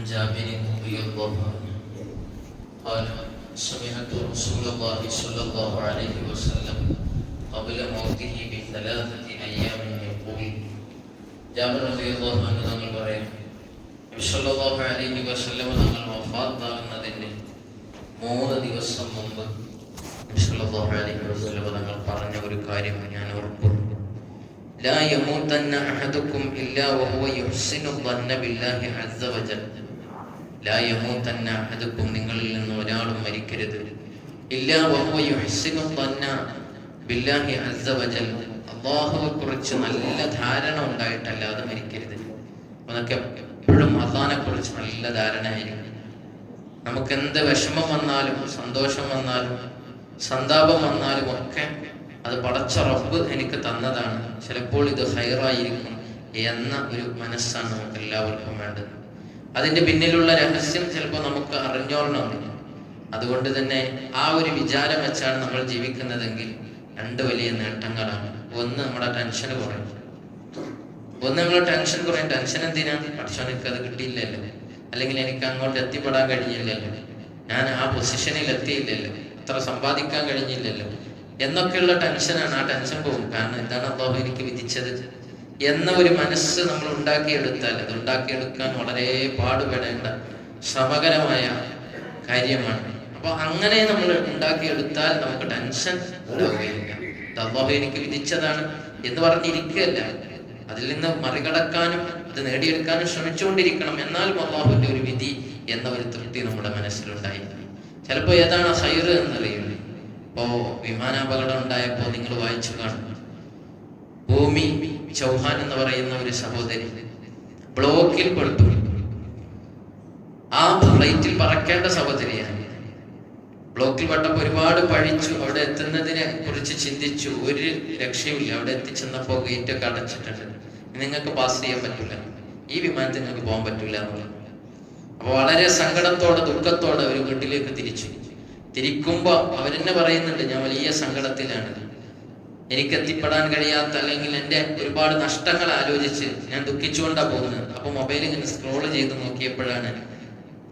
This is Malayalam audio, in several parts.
عن جابر رضي الله عنه قال سمعت رسول الله صلى الله عليه وسلم قبل موته بثلاثة أيام يقول ജാബിർ റളിയല്ലാഹു അൻഹു തങ്ങൾ പറയും നബി സല്ലല്ലാഹു അലൈഹി വസല്ലം തങ്ങൾ വഫാത്താകുന്നതിന് മൂന്ന് ദിവസം മുമ്പ് നബി സല്ലല്ലാഹു അലൈഹി വസല്ലം തങ്ങൾ പറഞ്ഞ ഒരു കാര്യം ഞാൻ ഓർക്കുന്നു لا يموتن أحدكم إلا وهو يحسن الظن بالله عز وجل ലായമോ തന്ന അതിപ്പം നിങ്ങളിൽ നിന്ന് ഒരാളും മരിക്കരുത്. ഇല്ലാ ബില്ലാഹി കുറിച്ച് നല്ല ധാരണ ഉണ്ടായിട്ടല്ലാതെ മരിക്കരുത്. അതൊക്കെ എപ്പോഴും അള്ളാഹിനെ കുറിച്ച് നല്ല ധാരണയായിരിക്കും നമുക്ക് എന്ത് വിഷമം വന്നാലും സന്തോഷം വന്നാലും സന്താപം വന്നാലും ഒക്കെ അത് പടച്ച റബ്ബ് എനിക്ക് തന്നതാണ്. ചിലപ്പോൾ ഇത് ഹൈറായിരിക്കും എന്ന ഒരു മനസ്സാണ് നമുക്ക് എല്ലാവർക്കും വേണ്ടത്. അതിന്റെ പിന്നിലുള്ള രഹസ്യം ചിലപ്പോൾ നമുക്ക് അറിഞ്ഞോളണമെന്നില്ല. അതുകൊണ്ട് തന്നെ ആ ഒരു വിചാരം വെച്ചാണ് നമ്മൾ ജീവിക്കുന്നതെങ്കിൽ രണ്ട് വലിയ നേട്ടങ്ങളാണ്. ഒന്ന് നമ്മുടെ ടെൻഷൻ കുറയും. ഒന്ന് നമ്മൾ ടെൻഷൻ കുറയും. ടെൻഷൻ എന്തിനാണ് പക്ഷെ എനിക്ക് അത് കിട്ടിയില്ലല്ലോ. അല്ലെങ്കിൽ എനിക്ക് അങ്ങോട്ട് എത്തിപ്പെടാൻ കഴിഞ്ഞില്ലല്ലോ ഞാൻ ആ പൊസിഷനിൽ എത്തിയില്ലല്ലോ. അത്ര സമ്പാദിക്കാൻ കഴിഞ്ഞില്ലല്ലോ. എന്നൊക്കെയുള്ള ടെൻഷനാണ് ആ ടെൻഷൻ പോകും. കാരണം എന്താണ് അള്ളാഹു എനിക്ക് വിധിച്ചത്. എന്ന ഒരു മനസ്സ് നമ്മൾ ഉണ്ടാക്കിയെടുത്താൽ അത് ഉണ്ടാക്കിയെടുക്കാൻ വളരെ പാടുപെടേണ്ട ശ്രമകരമായ കാര്യമാണ്. അപ്പൊ അങ്ങനെ നമ്മൾ ഉണ്ടാക്കിയെടുത്താൽ നമുക്ക് ടെൻഷൻ ഉണ്ടാവുകയില്ല. എനിക്ക് വിധിച്ചതാണ് എന്ന് പറഞ്ഞിരിക്കുകയല്ല. അതിൽ നിന്ന് മറികടക്കാനും അത് നേടിയെടുക്കാനും ശ്രമിച്ചുകൊണ്ടിരിക്കണം. എന്നാൽ അള്ളാഹുവിന്റെ ഒരു വിധി എന്ന ഒരു തൃപ്തി നമ്മുടെ മനസ്സിലുണ്ടായി. ചിലപ്പോൾ ഏതാണ് ഹൈർ എന്നറിയുന്നത് ഇപ്പോ വിമാനാപകടം ഉണ്ടായപ്പോൾ നിങ്ങൾ വായിച്ചു കാണും. ഭൂമി ചൗഹാൻ എന്ന് പറയുന്ന ഒരു സഹോദരി ബ്ലോക്കിൽ പെട്ടു ആ ഫ്ലൈറ്റിൽ പറക്കേണ്ട സഹോദരിയാണ്. ബ്ലോക്കിൽ പെട്ടപ്പോൾ ഒരുപാട് പഴിച്ചു അവിടെ എത്തുന്നതിനെ കുറിച്ച് ചിന്തിച്ചു. ഒരു രക്ഷയുമില്ല അവിടെ എത്തിച്ചെന്നപ്പോ ഗേറ്റ് ഒക്കെ അടച്ചിട്ടുണ്ട്. നിങ്ങൾക്ക് പാസ് ചെയ്യാൻ പറ്റില്ല ഈ വിമാനത്തിൽ നിങ്ങൾക്ക് പോകാൻ പറ്റില്ല എന്നുള്ളത്. അപ്പൊ വളരെ സങ്കടത്തോടെ ദുഃഖത്തോടെ ഒരു വീട്ടിലേക്ക് തിരിച്ചു. തിരിക്കുമ്പോ അവരെന്നെ പറയുന്നുണ്ട് ഞാൻ വലിയ സങ്കടത്തിലാണ്. എനിക്ക് എത്തിപ്പെടാൻ കഴിയാത്ത അല്ലെങ്കിൽ എന്റെ ഒരുപാട് നഷ്ടങ്ങൾ ആലോചിച്ച് ഞാൻ ദുഃഖിച്ചുകൊണ്ടാണ് പോകുന്നത്. അപ്പൊ മൊബൈൽ ഇങ്ങനെ സ്ക്രോൾ ചെയ്ത് നോക്കിയപ്പോഴാണ്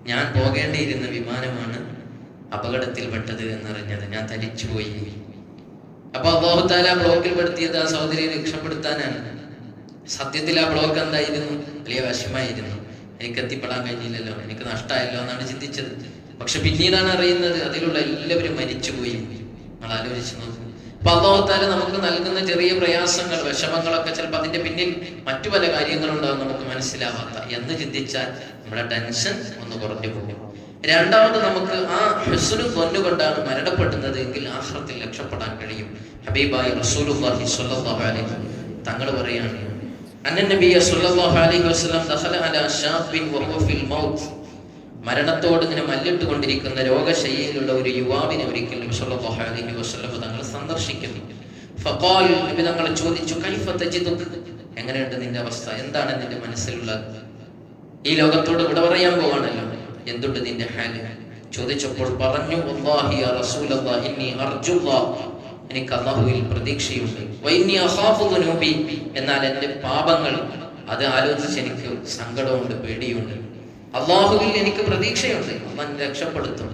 ഞാൻ പോകേണ്ടിയിരുന്ന വിമാനമാണ് അപകടത്തിൽപ്പെട്ടത് എന്നറിഞ്ഞത്. ഞാൻ തരിച്ചുപോയി അപ്പൊ അള്ളാഹുത്താല ബ്ലോക്കിൽ പെടുത്തിയത് ആ സഹോദരിയെ രക്ഷപ്പെടുത്താനാണ്. സത്യത്തിൽ ആ ബ്ലോക്ക് എന്തായിരുന്നു? വലിയ വിഷമായിരുന്നു എനിക്ക് എത്തിപ്പെടാൻ കഴിഞ്ഞില്ലല്ലോ. എനിക്ക് നഷ്ടമായല്ലോ എന്നാണ് ചിന്തിച്ചത്. പക്ഷെ പിന്നീടാണ് അറിയുന്നത് അതിലുള്ള എല്ലാവരും മരിച്ചുപോയി. നമ്മൾ ആലോചിച്ച് നോക്കും. അപ്പൊ അള്ളാഹുത്താല നമുക്ക് നൽകുന്ന ചെറിയ പ്രയാസങ്ങൾ വിഷമങ്ങളൊക്കെ ചിലപ്പോൾ അതിന്റെ പിന്നിൽ മറ്റു പല കാര്യങ്ങളുണ്ടാവും നമുക്ക് മനസ്സിലാവാത്ത. എന്ന് ചിന്തിച്ചാൽ നമ്മുടെ ടെൻഷൻ ഒന്ന് കുറഞ്ഞു പോകും. രണ്ടാമത് നമുക്ക് ആ ഹെസുനും കൊന്നുകൊണ്ടാണ് മരണപ്പെടുന്നത് എങ്കിൽ ആഹ്റത്തിൽ രക്ഷപ്പെടാൻ കഴിയും. ഹബീബായി റസൂലുള്ളാഹി സ്വല്ലല്ലാഹു അലൈഹി തങ്ങൾ പറയാണ് അന്ന നബിയ സ്വല്ലല്ലാഹു അലൈഹി വസല്ലം മരണത്തോട് ഇങ്ങനെ മല്ലിട്ട് കൊണ്ടിരിക്കുന്ന രോഗശയ്യയിലുള്ള ഒരു യുവാവിനെ ഒരിക്കൽ നബി സല്ലല്ലാഹു അലൈഹി വസല്ലം തങ്ങൾ സന്ദർശിക്കുന്നു. ഫഖാൽ നബി ചോദിച്ചു എങ്ങനെയുണ്ട് നിന്റെ അവസ്ഥ? എന്താണ് നിന്റെ മനസ്സിലുള്ള ഈ ലോകത്തോട് ഇവിടെ പറയാൻ പോവാണല്ലോ. എന്തുണ്ട് നിന്റെ ഹാൽ? ചോദിച്ചപ്പോൾ പറഞ്ഞു എനിക്ക് അള്ളാഹുവിൽ പ്രതീക്ഷയുണ്ട്. എന്നാൽ എന്റെ പാപങ്ങൾ അത് ആലോചിച്ച് എനിക്ക് സങ്കടമുണ്ട് പേടിയുണ്ട്. അള്ളാഹുവിൽ എനിക്ക് പ്രതീക്ഷയുണ്ട്. അവൻ രക്ഷപ്പെടുത്തും.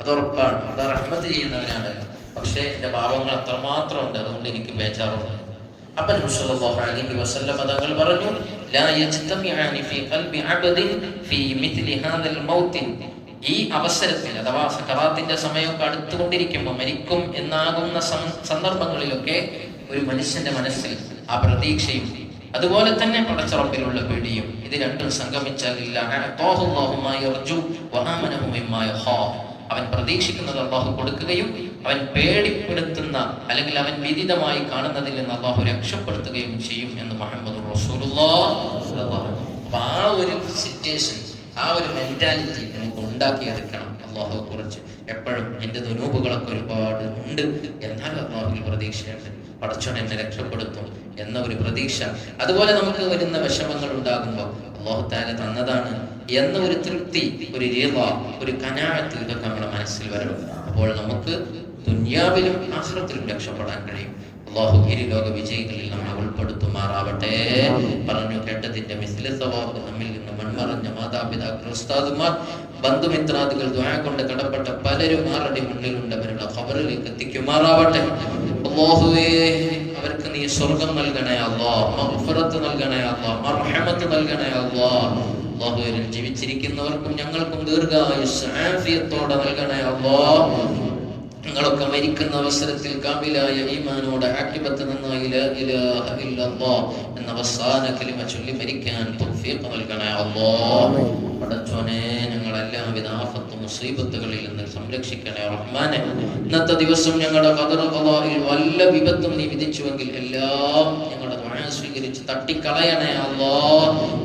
അത് ഉറപ്പാണ്. അത് റഹ്മത്ത് ചെയ്യുന്നവനാണ്. പക്ഷേ എന്റെ പാപങ്ങൾ അത്രമാത്രം ഉണ്ട് അതുകൊണ്ട് എനിക്ക് ബേജാറുണ്ട് അപ്പൊ നബി അലൈഹി വസല്ലം പറഞ്ഞു ലാ ഫീ ഖൽബി ഫീ മിത്ലി ഹാദൽ മൗത്ത്. ഈ അവസരത്തിൽ മരിക്കും എന്നാകുന്ന സന്ദർഭങ്ങളിലൊക്കെ ഒരു മനുഷ്യന്റെ മനസ്സിൽ ആ പ്രതീക്ഷയും അതുപോലെ തന്നെ പടച്ചറപ്പിലുള്ള പേടിയും ഇത് രണ്ടും സംഗമിച്ചാൽ അവൻ പ്രതീക്ഷിക്കുന്നത് അള്ളാഹു കൊടുക്കുകയും അവൻ പേടിപ്പെടുത്തുന്ന അല്ലെങ്കിൽ അവൻ വിദിതമായി കാണുന്നതിൽ നിന്ന് അള്ളാഹു രക്ഷപ്പെടുത്തുകയും ചെയ്യും എന്ന് മുഹമ്മദ് അപ്പൊ ആ ഒരു സിറ്റുവേഷൻ ആ ഒരു മെന്റാലിറ്റി നമുക്ക് ഉണ്ടാക്കിയെടുക്കണം അള്ളാഹുവെ കുറിച്ച്. എപ്പോഴും എന്റെ ദുരൂപുകളൊക്കെ ഒരുപാട് ഉണ്ട്. എന്നാലും അള്ളാഹുവിൽ പ്രതീക്ഷയുണ്ട്. പടച്ചോൻ എന്നെ രക്ഷപ്പെടുത്തും എന്ന ഒരു പ്രതീക്ഷ. അതുപോലെ നമുക്ക് വരുന്ന വിഷമങ്ങൾ ഉണ്ടാകുമ്പോൾ അള്ളാഹുത്താല തന്നതാണ് എന്ന ഒരു തൃപ്തി ഒരു രീവ ഒരു കനാഴത്ത് ഇതൊക്കെ നമ്മുടെ മനസ്സിൽ വരണം. അപ്പോൾ നമുക്ക് ദുന്യാവിലും ആശ്രത്തിലും രക്ഷപ്പെടാൻ കഴിയും. അള്ളാഹു ലോക വിജയികളിൽ നമ്മെ ഉൾപ്പെടുത്തുമാറാവട്ടെ. പറഞ്ഞു കേട്ടതിന്റെ മിസ്ല സ്വഭാവം നമ്മിൽ നിന്ന് മൺമറഞ്ഞ മാതാപിതാക്കൾ ഉസ്താദുമാർ ബന്ധുമിത്രാദികൾ ദ്വായ കൊണ്ട് കടപ്പെട്ട പലരും ആരുടെ മുന്നിലുണ്ട് അവരുടെ ഖബറിലേക്ക് എത്തിക്കുമാറാവട്ടെ. അള്ളാഹുവേ അവർക്ക് നീ സ്വർഗം നൽകണേ അല്ലാ നൽകണേ അല്ലാ മർഹമത്ത് നൽകണേ അല്ലാ അള്ളാഹുവിൽ ജീവിച്ചിരിക്കുന്നവർക്കും ഞങ്ങൾക്കും ദീർഘായുസ് ആഫിയത്തോടെ നൽകണേ അല്ലാ നിങ്ങളൊക്കെ മരിക്കുന്ന അവസരത്തിൽ കാമിലായ ഈമാനോട് ആക്കിപത്ത് നന്നായി എന്ന അവസാന കലിമ ചൊല്ലി മരിക്കാൻ നൽകണേ അല്ലാഹ് പടച്ചോനെ ഞങ്ങളെല്ലാവിധ ആഫത്ത് മുസീബത്തുകളിൽ നിന്ന് സംരക്ഷിക്കണേ റഹ്മാനെ. ഇന്നത്തെ ദിവസം ഞങ്ങളുടെ ഖദായിൽ വല്ല വിപത്തും നീ വിധിച്ചുവെങ്കിൽ എല്ലാം ഞങ്ങളുടെ സ്വീകരിച്ച് തട്ടിക്കളയണേ അല്ലോ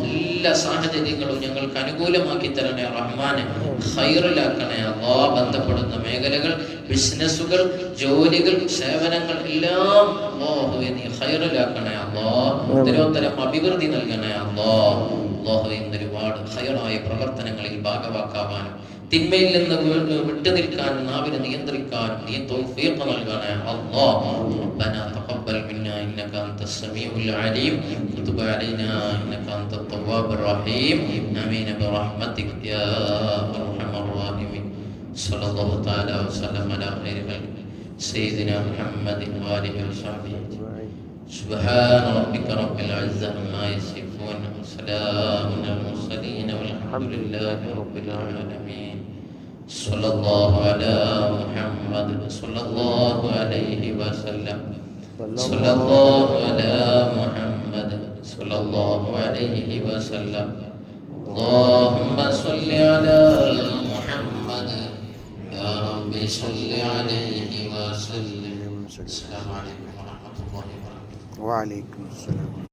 എല്ലാ സാഹചര്യങ്ങളും ഞങ്ങൾക്ക് അനുകൂലമാക്കി തരണേ റഹ്മാനെ. ഹൈറിലാക്കണേ അല്ലോ ബന്ധപ്പെടുന്ന മേഖലകൾ ബിസിനസ്സുകൾ ജോലികൾ സേവനങ്ങൾ എല്ലാം അള്ളാഹുവെ നീ ഹൈറിലാക്കണേ അള്ളാ നിരന്തരം അഭിവൃദ്ധി നൽകണേ അള്ളാ അള്ളാഹുവെ ഇന്ന് ഒരുപാട് ഹൈറായ പ്രവർത്തനങ്ങളിൽ ഭാഗവാക്കാവാനും തിന്മയിൽ നിന്ന് വി- വിട്ടു നിൽക്കാനും നാവിനെ നിയന്ത്രിക്കാനും നീ തൗഫീഖ് നൽകണേ അല്ലാഹ് ربنا تقبل منا انك انت السميع العليم وتب علينا انك انت التواب الرحيم امين برحمتك يا ارحم الراحمين صلى الله وسلم على خير خلق سيدنا محمد وآله وصحبه. سبحان ربك رب العزة عما يصفون وسلام على المرسلين والحمد لله رب العالمين. صلى الله على محمد صلى الله عليه وسلم. صلى الله على محمد صلى الله عليه وسلم. اللهم صل على محمد. صل عليه وسلم. السلام عليكم ورحمة الله وبركاته. وعليكم السلام.